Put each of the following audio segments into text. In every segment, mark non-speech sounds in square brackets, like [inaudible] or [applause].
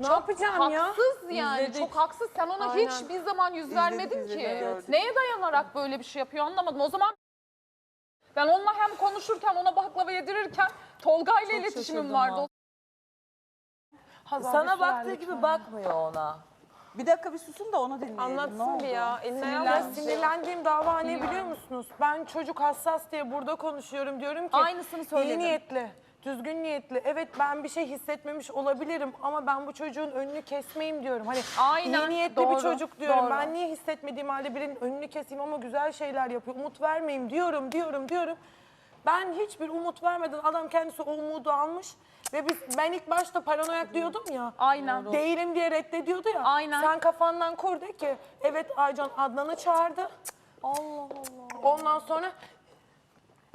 Ne yapacağım ya? Haksız yani İzledik. çok haksız. Sen ona Aynen. hiçbir zaman yüz vermedin izledik, ki. evet. Neye dayanarak böyle bir şey yapıyor anlamadım. O zaman ben onunla hem konuşurken ona baklava yedirirken Tolga ile iletişimim şaşırdım vardı. Sana baktığı gibi lütfen. bakmıyor ona. Bir dakika bir susun da onu dinleyelim. Anlatsın bir ya. Eline ayağına sinirlendiğim dava ne biliyor musunuz? Ben çocuk hassas diye burada konuşuyorum diyorum ki. Aynısını söyledim. İyi niyetli, düzgün niyetli. Evet ben bir şey hissetmemiş olabilirim ama ben bu çocuğun önünü kesmeyeyim diyorum. Hani Aynen, iyi niyetli doğru, bir çocuk diyorum. doğru. Ben niye hissetmediğim halde birinin önünü keseyim ama güzel şeyler yapıyor. Umut vermeyeyim diyorum, diyorum, diyorum. Ben hiçbir umut vermeden adam kendisi o umudu almış. Ve biz, ben ilk başta paranoyak diyordum ya. Aynen. Değilim diye reddediyordu ya. Aynen. Sen kafandan kur de ki evet Aycan Adnan'ı çağırdı. Allah Allah. Ondan sonra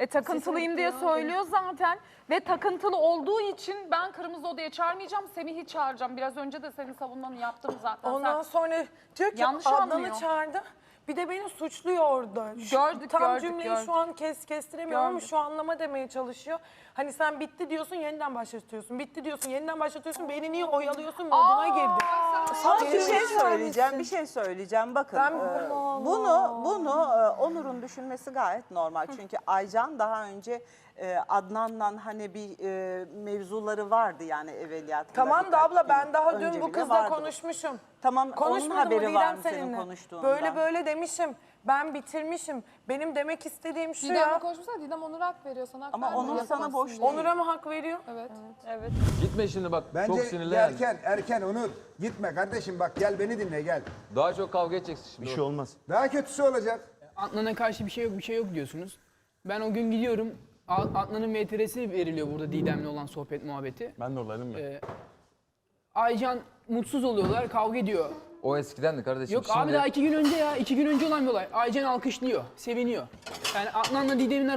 E takıntılıyım diye söylüyor zaten. Ve takıntılı olduğu için ben Kırmızı Oda'ya çağırmayacağım. Semih'i çağıracağım. Biraz önce de senin savunmanı yaptım zaten. ondan Sen- sonra diyor ki Yanlış Adnan'ı anlıyor. çağırdı. Bir de beni suçluyor orada. Şu- Gördük, Tam gördük, cümleyi gördük. şu an kes kestiremiyorum ama Gördük. şu anlama demeye çalışıyor. Hani sen bitti diyorsun yeniden başlatıyorsun. Bitti diyorsun yeniden başlatıyorsun. Beni niye oyalıyorsun moduna girdi. Son bir şey söyleyeceğim, bir şey söyleyeceğim. Bakın, Ben- e, Allah bunu bunu e, Onur'un düşünmesi gayet normal. Çünkü Aycan daha önce e, Adnan'la hani bir e, mevzuları vardı yani evveliyatında. Tamam da birkaç abla gün ben daha önce dün bu bile kızla vardı. konuşmuşum. Tamam onun Konuşmadım haberi mı var Didem mı senin seninle? konuştuğundan? Böyle böyle demişim. Ben bitirmişim. Benim demek istediğim şu Didem'le ya. konuşmuşsa Didem Onur'a hak veriyor sana hak Ama vermiyor. Onur sana Yapamazsın boş diye. değil. Onur'a mı hak veriyor? Evet. Gitme şimdi bak Bence çok sinirlen. erken, erken Onur. Gitme kardeşim bak gel beni dinle gel. Daha çok kavga edeceksin şimdi. Bir şey olmaz. Daha kötüsü olacak. Adnan'a karşı bir şey yok, bir şey yok diyorsunuz. Ben o gün gidiyorum. Adnan'ın VTR'si veriliyor burada Didem'le olan sohbet muhabbeti. Ben de oradaydım ya. Ee, Aycan mutsuz oluyorlar, kavga ediyor. O eskidendi kardeşim. Yok şimdi... abi daha iki gün önce ya, iki gün önce olan bir olay. Aycan alkışlıyor, seviniyor. Yani Adnan'la Didem'in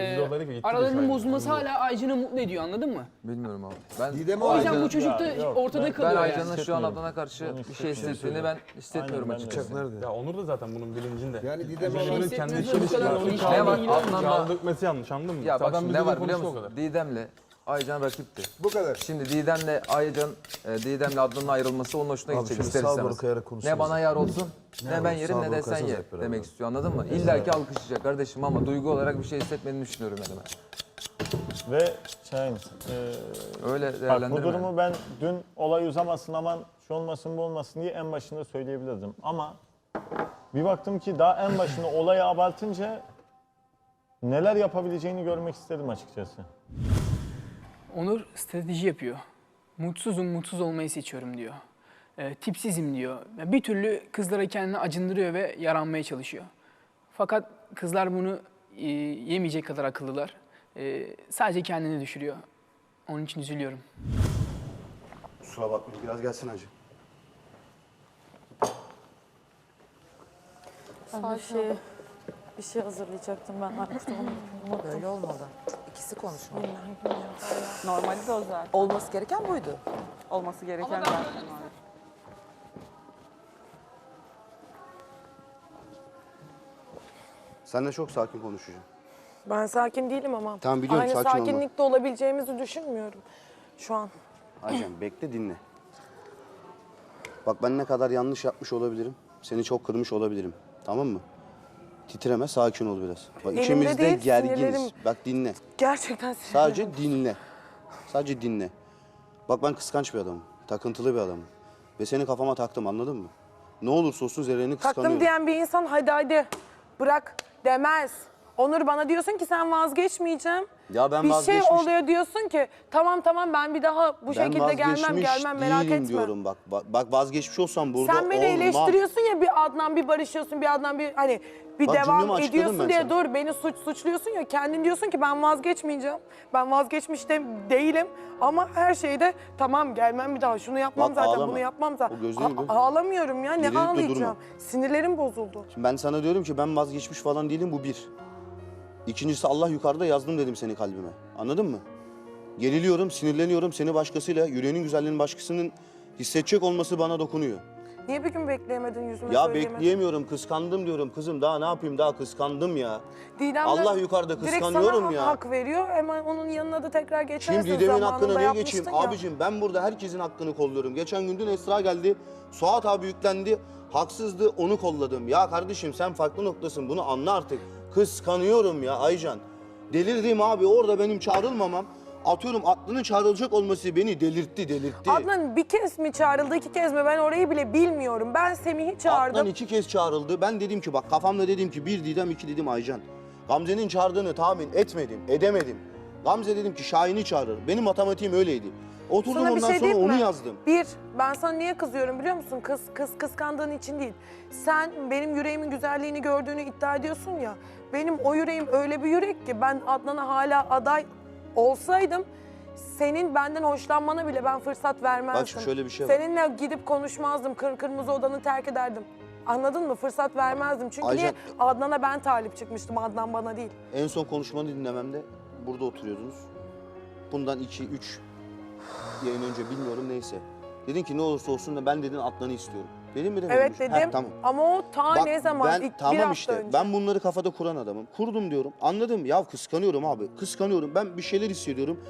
e, gitti de aralarının saydı. bozulması hala Aycan'ı mutlu ediyor anladın mı? Bilmiyorum abi. Ben Didem O yüzden bu çocuk da yok, ortada ben- kalıyor ben yani. Aycan'ın şu an Hissetmiyorum. Adnan'a karşı Onu bir şey hissettiğini ben hissetmiyorum Aynen, ben de açıkçası. öyle. Ya Onur da zaten bunun bilincinde. Yani Didem olan- kendi ilişkiyle Ne var? Adnan'la- Çaldık yanlış anladın mı? Ya bak şimdi ne var konuştu biliyor o musun? kadar. Didem'le Aycan rakipti. Bu kadar. Şimdi Didem'le Aycan, e, Didem'le Adnan'ın ayrılması onun hoşuna Abi gidecek ister sağ istemez. Ne bana yar olsun, ne, ben yerim sağ ne de sen bırakasanız ye hep beraber. demek istiyor anladın mı? İlla ki alkışlayacak kardeşim ama duygu olarak bir şey hissetmediğini düşünüyorum yani ben. Ve şey, e, Öyle bak bu durumu ben dün olay uzamasın aman şu olmasın bu olmasın diye en başında söyleyebilirdim. Ama bir baktım ki daha en başında olayı abartınca neler yapabileceğini görmek istedim açıkçası. Onur strateji yapıyor. Mutsuzum, mutsuz olmayı seçiyorum diyor. E, tipsizim diyor. Bir türlü kızlara kendini acındırıyor ve yaranmaya çalışıyor. Fakat kızlar bunu e, yemeyecek kadar akıllılar. E, sadece kendini düşürüyor. Onun için üzülüyorum. Kusura bakmayın biraz gelsin hacı. Ben bir şey, bir şey hazırlayacaktım ben. Unuttum. Böyle olmalı. İkisi konuşmalı. Normali de o zaten. Olması gereken buydu. Olması gereken zaten. Seninle çok sakin konuşacağım. Ben sakin değilim ama. Tamam, biliyorum, Aynı sakin olma. sakinlikte olabileceğimizi düşünmüyorum şu an. Aycan bekle dinle. Bak ben ne kadar yanlış yapmış olabilirim. Seni çok kırmış olabilirim. Tamam mı? Titreme sakin ol biraz. Bak Elimde ikimiz de değil, gerginiz. sinirlerim- Bak dinle. Gerçekten sinirlendim. Sadece dinle. Sadece dinle. Bak ben kıskanç bir adamım. Takıntılı bir adamım. Ve seni kafama taktım anladın mı? Ne olursa olsun Zerre'ni kıskanıyorum. Taktım diyen bir insan hadi hadi bırak demez. Onur bana diyorsun ki sen vazgeçmeyeceğim. Ya ben bir şey vazgeçmiş- oluyor diyorsun ki tamam tamam ben bir daha bu Ben şekilde gelmem vazgeçmiş gelmem merak değilim etme. diyorum bak. bak. Bak vazgeçmiş olsam burada Sen beni olmam. eleştiriyorsun ya bir Adnan bir barışıyorsun bir Adnan bir hani bir Bak devam ediyorsun diye sana. dur beni suç suçluyorsun ya kendin diyorsun ki ben vazgeçmeyeceğim. Ben vazgeçmiş de değilim ama her şeyde tamam gelmem bir daha şunu yapmam Bak, zaten ağlama. bunu yapmam zaten. O ağlamıyorum ya ne durma. ağlayacağım. Sinirlerim bozuldu. Şimdi ben sana diyorum ki ben vazgeçmiş falan değilim bu bir. İkincisi Allah yukarıda yazdım dedim seni kalbime. Anladın mı? Geriliyorum, sinirleniyorum. Seni başkasıyla, yüreğinin güzelliğinin başkasının hissedecek olması bana dokunuyor. Niye bir gün bekleyemedin yüzüme Ya söyleyemedin? bekleyemiyorum, kıskandım diyorum kızım. Daha ne yapayım? Daha kıskandım ya. Didem de Allah yukarıda direkt kıskanıyorum sana ya. hak veriyor. Hemen onun yanına da tekrar geçersin. Şimdi Didem'in Zamanında hakkına niye yapmıştın geçeyim? ya. Abicim ben burada herkesin hakkını kolluyorum. Geçen gün dün Esra geldi. Suat abi yüklendi. Haksızdı onu kolladım. Ya kardeşim sen farklı noktasın bunu anla artık. Kıskanıyorum ya Aycan. Delirdim abi orada benim çağrılmamam. Atıyorum aklının çağrılacak olması beni delirtti delirtti. Adnan bir kez mi çağrıldı, iki kez mi? Ben orayı bile bilmiyorum. Ben Semih'i çağırdım. Adnan iki kez çağrıldı. Ben dedim ki bak kafamda dedim ki bir Didem iki dedim Aycan. Gamze'nin çağırdığını tahmin etmedim, edemedim. Gamze dedim ki Şahin'i çağırır. Benim matematiğim öyleydi. Oturdum Sana bir ondan şey sonra diyeyim onu mi? yazdım. Bir, ben sana niye kızıyorum biliyor musun? Kız, kız kıskandığın için değil. Sen benim yüreğimin güzelliğini gördüğünü iddia ediyorsun ya. Benim o yüreğim öyle bir yürek ki ben Adnan'a hala aday olsaydım senin benden hoşlanmana bile ben fırsat vermezdim. Bak şimdi şöyle bir şey var. Seninle gidip konuşmazdım. Kır, kırmızı odanı terk ederdim. Anladın mı? Fırsat vermezdim. Çünkü niye? Adnan'a ben talip çıkmıştım. Adnan bana değil. En son konuşmanı dinlememde burada oturuyordunuz. Bundan 2 3 yayın önce bilmiyorum neyse. Dedin ki ne olursa olsun da ben dedin Adnan'ı istiyorum. Dedim mi demedim mi? Evet dedim. Heh, tamam. Ama o ta Bak, ne zaman? Ben İlk bir tamam hafta işte. önce. Ben bunları kafada kuran adamım. Kurdum diyorum. Anladım. Ya kıskanıyorum abi. Kıskanıyorum. Ben bir şeyler hissediyorum.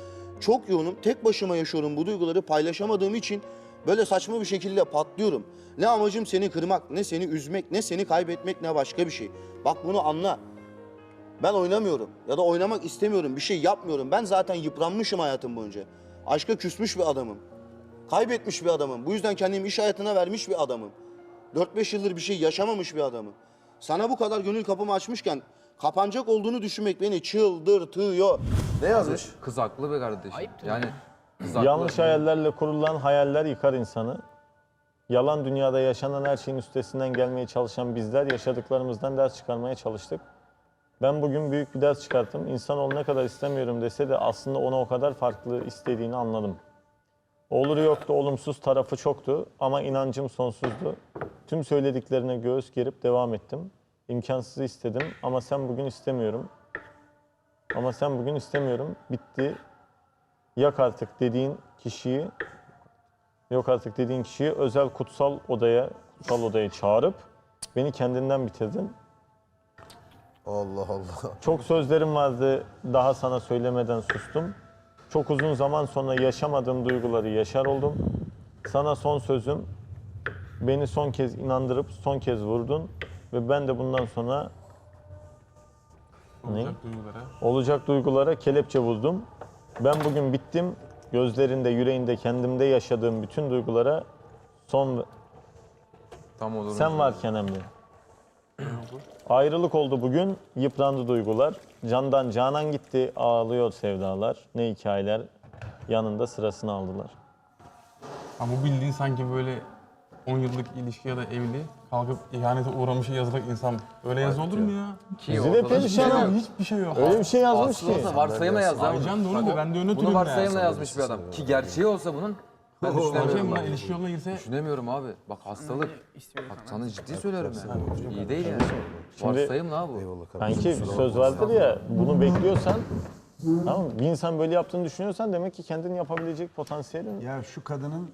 Çok yoğunum. Tek başıma yaşıyorum bu duyguları paylaşamadığım için böyle saçma bir şekilde patlıyorum. Ne amacım seni kırmak, ne seni üzmek, ne seni kaybetmek, ne başka bir şey. Bak bunu anla. Ben oynamıyorum ya da oynamak istemiyorum. Bir şey yapmıyorum. Ben zaten yıpranmışım hayatım boyunca. Aşka küsmüş bir adamım. Kaybetmiş bir adamım. Bu yüzden kendimi iş hayatına vermiş bir adamım. 4-5 yıldır bir şey yaşamamış bir adamım. Sana bu kadar gönül kapımı açmışken kapanacak olduğunu düşünmek beni çıldırtıyor. Ne yazmış? Kız haklı be kardeşim. Yani kız haklı. Yanlış hayallerle kurulan hayaller yıkar insanı. Yalan dünyada yaşanan her şeyin üstesinden gelmeye çalışan bizler yaşadıklarımızdan ders çıkarmaya çalıştık. Ben bugün büyük bir ders çıkarttım. İnsanoğlu ne kadar istemiyorum dese de aslında ona o kadar farklı istediğini anladım. Oluru yoktu, olumsuz tarafı çoktu ama inancım sonsuzdu. Tüm söylediklerine göğüs gerip devam ettim. İmkansızı istedim ama sen bugün istemiyorum. Ama sen bugün istemiyorum. Bitti. Yak artık dediğin kişiyi yok artık dediğin kişiyi özel kutsal odaya kutsal odaya çağırıp beni kendinden bitirdin. Allah Allah. [laughs] Çok sözlerim vardı daha sana söylemeden sustum. Çok uzun zaman sonra yaşamadığım duyguları yaşar oldum. Sana son sözüm beni son kez inandırıp son kez vurdun ve ben de bundan sonra ne? Olacak duygulara kelepçe vurdum. Ben bugün bittim. Gözlerinde, yüreğinde, kendimde yaşadığım bütün duygulara son Tam olur. sen varken emmi. Ayrılık oldu bugün, yıprandı duygular. Candan canan gitti, ağlıyor sevdalar. Ne hikayeler yanında sırasını aldılar. Ama bu bildiğin sanki böyle 10 yıllık ilişki ya da evli kalkıp ihanete uğramışa yazılacak insan. Öyle yazı olur mu ya? Ki Bizi de ortada hiçbir şey perişan yok. Hiçbir şey yok. Öyle bir şey yazmış ki. Aslında varsayımla yazdı. abi. Aycan da onu diyor, ben de onu Bunu varsayımla yazmış bir adam. Ki gerçeği olsa bunun ben Hakem düşünemiyorum. buna abi. ilişki yoluna girse Düşünemiyorum abi. Bak hastalık. Bak sana ciddi söylüyorum yani. İyi değil yani. Varsayım la bu. Sanki bir söz vardır ya, bunu bekliyorsan, tamam mı? bir insan böyle yaptığını düşünüyorsan demek ki kendini yapabilecek potansiyelin Ya şu kadının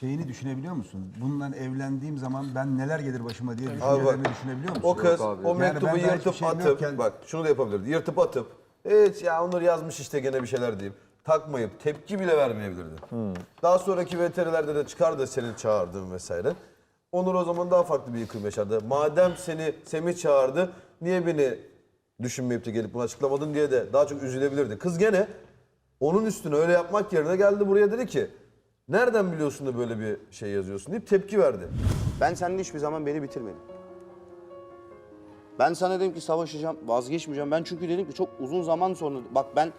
şeyini düşünebiliyor musun? Bundan evlendiğim zaman ben neler gelir başıma diye düşüncelerini düşünebiliyor musun? O kız o Yani mektubu hiçbir yırtıp şeyim atıp yokken- bak şunu da yapabilirdi. Yırtıp atıp evet ya Onur yazmış işte gene bir şeyler diyeyim. Takmayıp tepki bile vermeyebilirdi. Daha sonraki veterilerde de çıkar da seni çağırdığın vesaire. Onur o zaman daha farklı bir yıkım yaşardı. Madem seni Semih çağırdı niye beni düşünmeyip de gelip bunu açıklamadın diye de daha çok üzülebilirdi. Kız gene onun üstüne öyle yapmak yerine geldi buraya dedi ki nereden biliyorsun da böyle bir şey yazıyorsun deyip tepki verdi. Ben seninle hiçbir zaman beni bitirmedim. Ben sana dedim ki savaşacağım, vazgeçmeyeceğim. Ben çünkü dedim ki çok uzun zaman sonra bak ben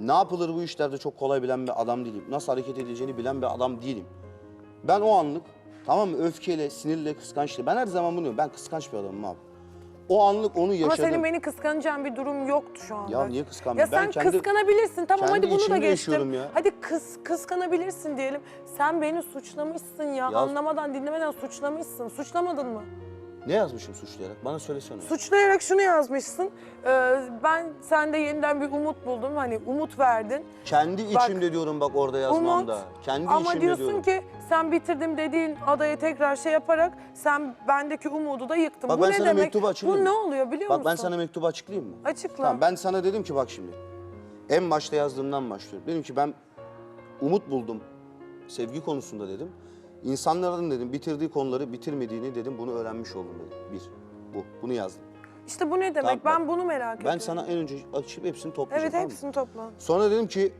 ne yapılır bu işlerde çok kolay bilen bir adam değilim. Nasıl hareket edileceğini bilen bir adam değilim. Ben o anlık tamam mı öfkeyle, sinirle, kıskançla ben her zaman bunu. Ben kıskanç bir adamım abi. O anlık onu Ama yaşadım. senin beni kıskanacağın bir durum yoktu şu anda. Ya niye kıskanmıyorum? Ya Ben sen kendi- kıskanabilirsin tamam kendi hadi bunu da geçtim. ya. Hadi kıs, kıskanabilirsin diyelim. Sen beni suçlamışsın ya. Ya- Anlamadan dinlemeden suçlamışsın. Suçlamadın mı? Ne yazmışım suçlayarak? Bana söylesene. Suçlayarak şunu yazmışsın. Ee, ben sende yeniden bir umut buldum. Hani umut verdin. Kendi Bak, içimde diyorum bak orada yazmamda. Kendi Ama içimde diyorsun diyorum. ki sen bitirdim dediğin adaya tekrar şey yaparak sen bendeki umudu da yıktın. Bak Bu ben ne sana demek? mektubu açıklayayım Bu ne oluyor biliyor Bak musun? ben sana mektubu açıklayayım mı? Açıkla. Tamam ben sana dedim ki bak şimdi. En başta yazdığımdan başlıyorum. Dedim ki ben umut buldum sevgi konusunda dedim. İnsanların dedim bitirdiği konuları bitirmediğini dedim bunu öğrenmiş oldum dedim. Bir. Bu. Bunu yazdım. İşte bu ne demek? Tamam, ben bunu merak Ben ediyorum. sana en önce açıp hepsini toplayacağım. Evet tamam hepsini topla. Sonra dedim ki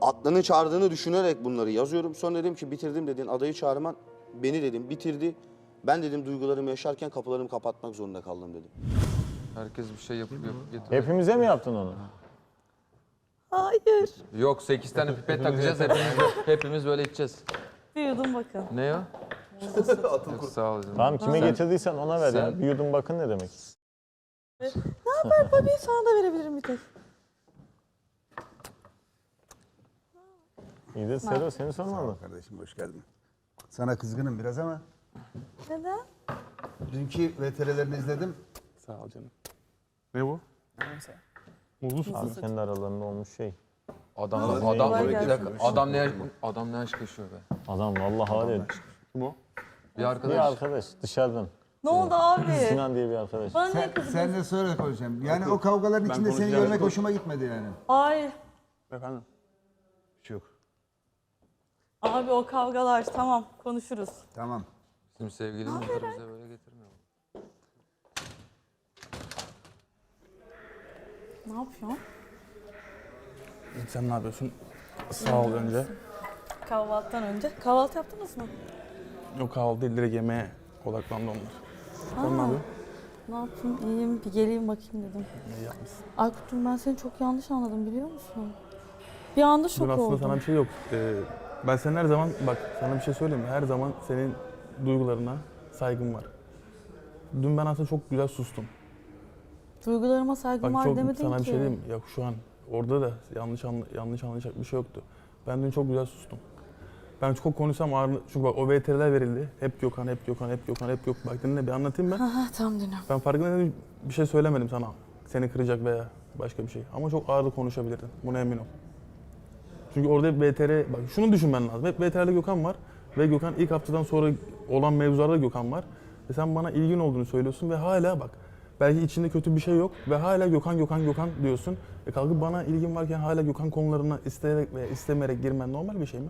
Adnan'ı çağırdığını düşünerek bunları yazıyorum. Sonra dedim ki bitirdim dediğin adayı çağırman beni dedim bitirdi. Ben dedim duygularımı yaşarken kapılarımı kapatmak zorunda kaldım dedim. Herkes bir şey yapıp yapıp getiriyor. Hepimize mi yaptın onu? Hayır. Yok 8 tane pipet takacağız hepimiz, hepimiz böyle içeceğiz. Bir yudum bakın. Ne o? Yok, sağ ol canım. Tamam kime Sen- getirdiysen ona ver ya. sen- Bir yudum bakın ne demek? Ne haber Bobby? Sana da verebilirim bir tek. İyi de Sero seni sormalı. Kardeşim hoş geldin. Sana kızgınım biraz ama Neden? dünkü VTR'lerini izledim. Sağ ol canım. Ne bu? Muzlu süt? Abi kendi aralarında olmuş şey. Adam, adam, kolay bir gelsin. dakika, adam ne, adam ne aşk yaşıyor be. Adam vallahi var ya. Kim o? Bir arkadaş. Bir arkadaş dışarıdan. Ne oldu abi? Sinan diye bir arkadaş. Bana Sen, ne kızgın? sen de sonra konuşacağım. Yani o kavgaların Ben içinde seni konuşacağım. görmek hoşuma gitmedi yani. Ay Efendim? Bir şey yok. abi o kavgalar tamam konuşuruz. Tamam. Bizim sevgilimiz bize böyle getirmiyor. Ne yapıyorsun? Sen ne yapıyorsun? Sağ ol önce. Kahvaltıdan önce. Kahvaltı yaptınız mı? Yok kahvaltı değil direkt yemeğe odaklandı onlar. Sen ne Aa. yapıyorsun? Ne yapayım? İyiyim. Bir geleyim bakayım dedim. İyi yapmışsın. Aykut'um ben seni çok yanlış anladım biliyor musun? Bir anda şok Dün aslında oldum. sana bir şey yok. Ee, ben senin her zaman, bak sana bir şey söyleyeyim mi? Her zaman senin duygularına saygım var. Dün ben aslında çok güzel sustum. Duygularıma saygım Bak var çok demedin sana ki. bir şey diyeyim mi? Yok şu an orada da yanlış anla, yanlış anlayacak bir şey yoktu. Ben dün çok güzel sustum. Ben çok konuşsam ağır, çünkü bak o VTR'ler verildi. Hep Gökhan, hep Gökhan, hep Gökhan, hep Gökhan. Bak dinle bir anlatayım ben. Aha, tamam dinliyorum. Ben farkında değilim, bir şey söylemedim sana. Seni kıracak veya başka bir şey. Ama çok ağır konuşabilirdin. Buna emin ol. Çünkü orada hep VTR, bak şunu düşünmen lazım. Hep VTR'de Gökhan var. Ve Gökhan ilk haftadan sonra olan mevzularda Gökhan var. Ve sen bana ilgin olduğunu söylüyorsun ve hala bak. Belki içinde kötü bir şey yok ve hala Gökhan, Gökhan, Gökhan diyorsun. E kalkıp bana ilgin varken hala Gökhan konularına isteyerek veya istemeyerek girmen normal bir şey mi?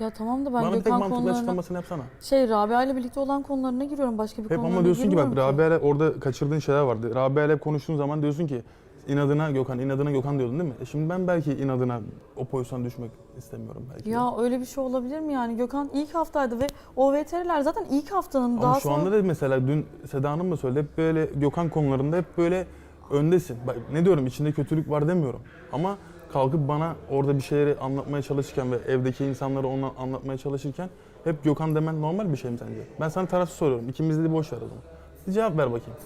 Ya tamam da ben bana bir tek Gökhan mantıklı konularına... açıklamasını yapsana. Şey Rabia ile birlikte olan konularına giriyorum. Başka bir Hep konularına ama diyorsun ki bak girmiyorum Rabia ile orada kaçırdığın şeyler vardı. Rabia ile hep konuştuğun zaman diyorsun ki inadına Gökhan, inadına Gökhan diyordun değil mi? E şimdi ben belki inadına o pozisyona düşmek istemiyorum belki. de. Ya öyle bir şey olabilir mi yani? Gökhan ilk haftaydı ve o VTR'ler zaten ilk haftanın Ama daha şu sonra... anda da mesela dün Seda Hanım da söyledi hep böyle Gökhan konularında hep böyle öndesin. Bak ne diyorum içinde kötülük var demiyorum. Ama kalkıp bana orada bir şeyleri anlatmaya çalışırken ve evdeki insanları ona anlatmaya çalışırken hep Gökhan demen normal bir şey mi sence? Ben sana tarafsız soruyorum. İkimiz de boş ver o zaman. Bir cevap ver bakayım.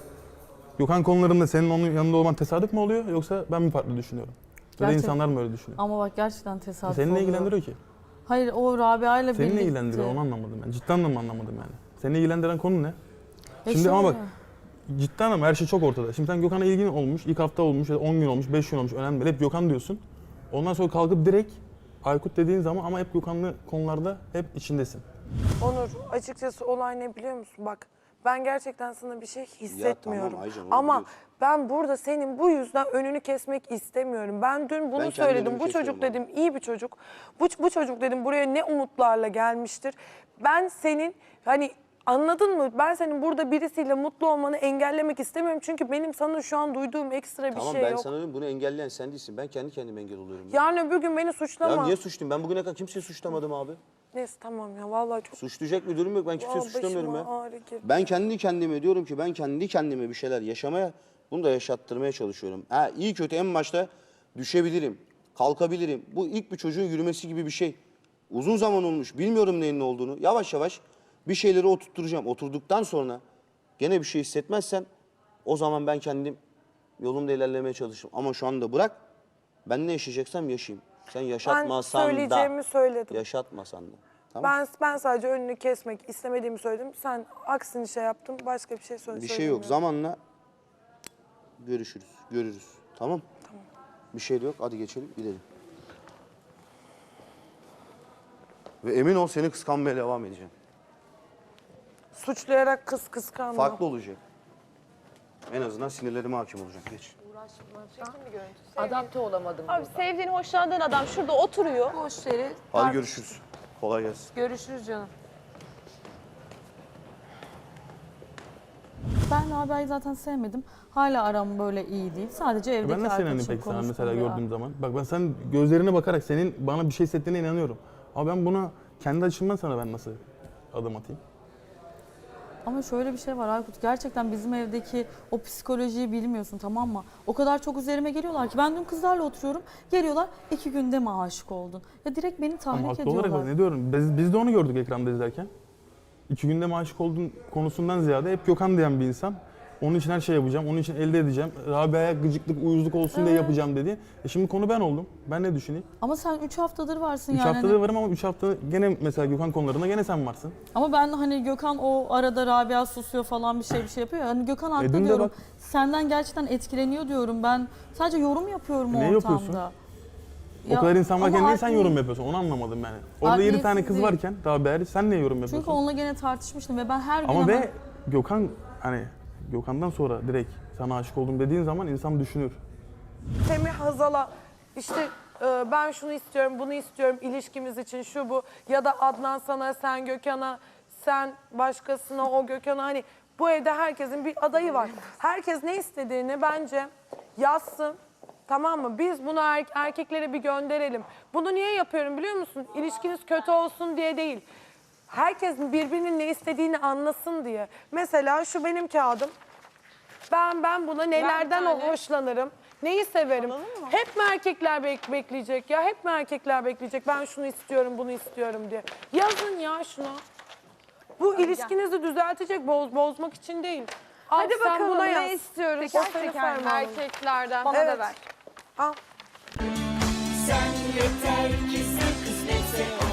Gökhan konularında senin onun yanında olman tesadüf mü oluyor yoksa ben mi farklı düşünüyorum? Ya da Gerçek- insanlar mı öyle düşünüyor? Ama bak gerçekten tesadüf Seni ne oluyor. ilgilendiriyor ki? Hayır o Rabia ile birlikte. Seni ne ilgilendiriyor onu anlamadım ben. Cidden de mi anlamadım yani? Seni ilgilendiren konu ne? Şimdi ama bak cidden ama her şey çok ortada. Şimdi sen Gökhan'a ilgin olmuş, ilk hafta olmuş, ya da 10 gün olmuş, 5 gün olmuş önemli değil. Hep Gökhan diyorsun. Ondan sonra kalkıp direkt Aykut dediğin zaman ama hep Gökhan'lı konularda hep içindesin. Onur açıkçası olay ne biliyor musun? Bak ben gerçekten sana bir şey hissetmiyorum. Aycan, onu Ama biliyorsun. ben burada senin bu yüzden önünü kesmek istemiyorum. Ben dün bunu Ben kendi söyledim. Bu çocuk kesiyorum dedim iyi bir çocuk. Bu, bu çocuk dedim buraya ne umutlarla gelmiştir. Ben senin hani anladın mı? Ben senin burada birisiyle mutlu olmanı engellemek istemiyorum. Çünkü benim sana şu an duyduğum ekstra bir Tamam şey ben yok. sana diyorum bunu engelleyen sen değilsin. Ben kendi kendime engel oluyorum. Ya, Yarın öbür gün beni suçlama. niye suçluyum? Ben bugüne kadar kimseyi suçlamadım abi. Neyse tamam ya vallahi çok Suçlayacak bir durum yok. Ben kimseyi Aa, suçlamıyorum başıma ya. ağrı girdi. Ben kendi kendime diyorum ki ben kendi kendime bir şeyler yaşamaya, bunu da yaşattırmaya çalışıyorum. Ha iyi kötü en başta düşebilirim, kalkabilirim. Bu ilk bir çocuğun yürümesi gibi bir şey. Uzun zaman olmuş, bilmiyorum neyin ne olduğunu. Yavaş yavaş bir şeyleri oturtturacağım. Oturduktan sonra gene bir şey hissetmezsem o zaman ben kendim yolumda ilerlemeye çalışırım. Ama şu anda bırak, ben ne yaşayacaksam yaşayayım. Sen Ben yaşatmasan da, söyleyeceğimi söyledim. yaşatmasan da. Tamam. Ben ben sadece önünü kesmek istemediğimi söyledim. Sen aksini şey yaptın. Başka bir şey söyle. Bir şey yok. Zamanla görüşürüz, görürüz. Tamam? Tamam. Bir şey de yok. Hadi geçelim, gidelim. Ve emin ol seni kıskanmaya devam edeceğim. Suçlayarak kız kıskanma. Farklı olacak. En azından sinirlerime hakim olacak. Geç. Adapte olamadım. Abi sevdiğin, hoşlandığın adam şurada oturuyor. Boş yere Hadi görüşürüz. Kolay gelsin. görüşürüz canım. Ben Rabia'yı zaten sevmedim. Hala aram böyle iyi değil. Sadece evdeki Ben de senin arkadaşım peki sana konuştum mesela ya. gördüğüm zaman. Bak ben sen gözlerine bakarak senin bana bir şey hissettiğine inanıyorum. Ama ben buna kendi açımdan sana ben nasıl adım atayım? Ama şöyle bir şey var Aykut. Gerçekten bizim evdeki o psikolojiyi bilmiyorsun tamam mı? O kadar çok üzerime geliyorlar ki. Ben dün kızlarla oturuyorum. Geliyorlar iki günde mi aşık oldun? Ya direkt beni Ama tahrik haklı ediyorlar. olarak ne diyorum? Biz, biz de onu gördük ekranda izlerken. İki günde mi aşık oldun konusundan ziyade hep Gökhan diyen bir insan. Onun için her şey yapacağım, onun için elde edeceğim. Rabia'ya gıcıklık, uyuzluk olsun diye yapacağım dedi. E şimdi konu ben oldum. Ben ne düşüneyim? Ama sen 3 haftadır varsın 3 yani. haftadır Hani- varım ama 3 hafta gene mesela Gökhan konularında gene sen varsın. Ama ben hani Gökhan o arada Rabia susuyor falan bir şey bir şey yapıyor. ya. Hani Gökhan haklı E dün de diyorum. bak- Senden gerçekten etkileniyor diyorum. Ben sadece yorum yapıyorum o Ne ortamda. yapıyorsun? Ya, o kadar insan varken ama niye sen yorum yapıyorsun? Onu anlamadım yani. Orada 7 tane kız değil. varken daha beri sen niye yorum yapıyorsun? Çünkü onunla gene tartışmıştım ve ben her gün Ama hemen- ve Gökhan hani Gökhan'dan sonra direkt sana aşık oldum dediğin zaman insan düşünür. Semih Hazal'a işte e, ben şunu istiyorum, bunu istiyorum ilişkimiz için şu bu ya da Adnan sana, sen Gökhan'a, sen başkasına, o Gökhan'a hani bu evde herkesin bir adayı var. Herkes ne istediğini bence yazsın. Tamam mı? Biz bunu er- erkeklere bir gönderelim. Bunu niye yapıyorum biliyor musun? İlişkiniz kötü olsun diye değil. Herkes birbirinin ne istediğini anlasın diye. Mesela şu benim kağıdım. Ben ben buna nelerden tane. hoşlanırım, neyi severim. Hep mi erkekler bek- bekleyecek ya? Hep mi erkekler bekleyecek? Ben şunu istiyorum, bunu istiyorum diye. Yazın ya şunu. Bu ilişkinizi düzeltecek, boz, bozmak için değil. Al, Hadi sen bakalım buna ne yaz. istiyoruz? Teker teker Erkeklerden. Bana Evet. da ver. Al. Sen yeter ki sen kısmetse